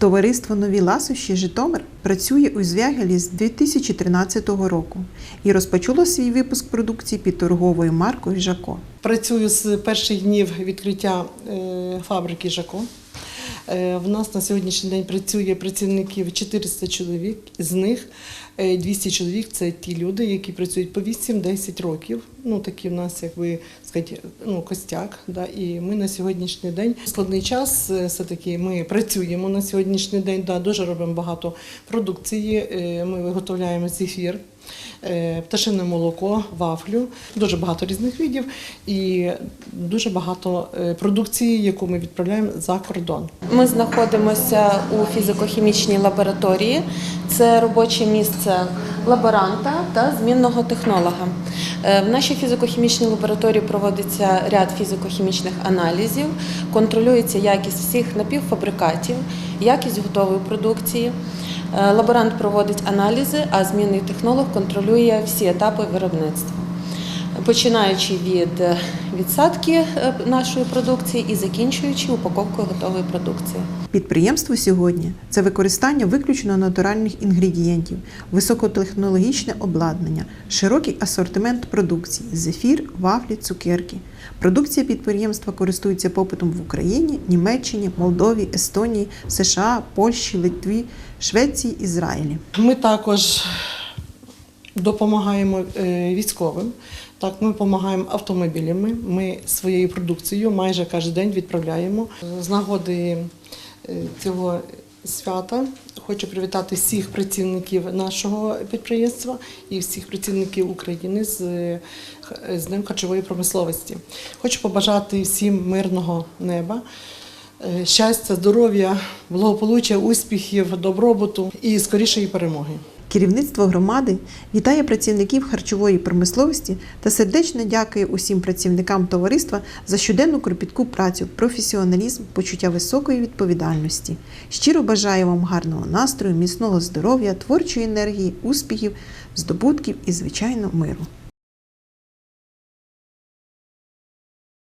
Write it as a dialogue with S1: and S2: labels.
S1: Товариство Нові ласощі Житомир працює у Звягелі з 2013 року і розпочало свій випуск продукції під торговою маркою Жако.
S2: Працюю з перших днів відкриття е, фабрики Жако. Е, В нас на сьогоднішній день працює працівників 400 чоловік, з них е, 200 чоловік це ті люди, які працюють по 8-10 років. Ну такі в нас, як би сказати, ну костяк. Да? І ми на сьогоднішній день складний час е, все таки ми працюємо на сьогоднішній день. Да, дуже робимо багато продукції. Е, Ми виготовляємо зефір. Е, Пташине молоко, вафлю, дуже багато різних видів і дуже багато е, продукції, яку ми відправляємо за кордон.
S3: Ми знаходимося у фізико-хімічній лабораторії. Це робоче місце лаборанта та змінного технолога. Е, В нашій фізико-хімічній лабораторії проводиться ряд фізико-хімічних аналізів, контролюється якість всіх напівфабрикатів, якість готової продукції. Е, Лаборант проводить аналізи, а змінний технолог контролює всі етапи виробництва починаючи від е, відсадки е, нашої продукції і закінчуючи упаковкою готової продукції.
S1: Підприємство сьогодні це використання виключно натуральних інгредієнтів, високотехнологічне обладнання, широкий асортимент продукції, зефір, вафлі, цукерки. Продукція підприємства користується попитом в Україні, Німеччині, Молдові, Естонії, США, Польщі, Литві, Швеції, Ізраїлі.
S2: Ми також допомагаємо е, військовим. Так, ми допомагаємо автомобілями. Ми своєю продукцією майже кожен день відправляємо. З нагоди е, цього свята хочу привітати всіх працівників нашого підприємства і всіх працівників України з, е, з Днем харчової промисловості. Хочу побажати всім мирного неба. Щастя, здоров'я, благополуччя, успіхів, добробуту і скорішої перемоги.
S1: Керівництво громади вітає працівників харчової промисловості та сердечно дякує усім працівникам товариства за щоденну кропітку працю, професіоналізм, почуття високої відповідальності. Щиро бажаю вам гарного настрою, міцного здоров'я, творчої енергії, успіхів, здобутків і, звичайно, миру.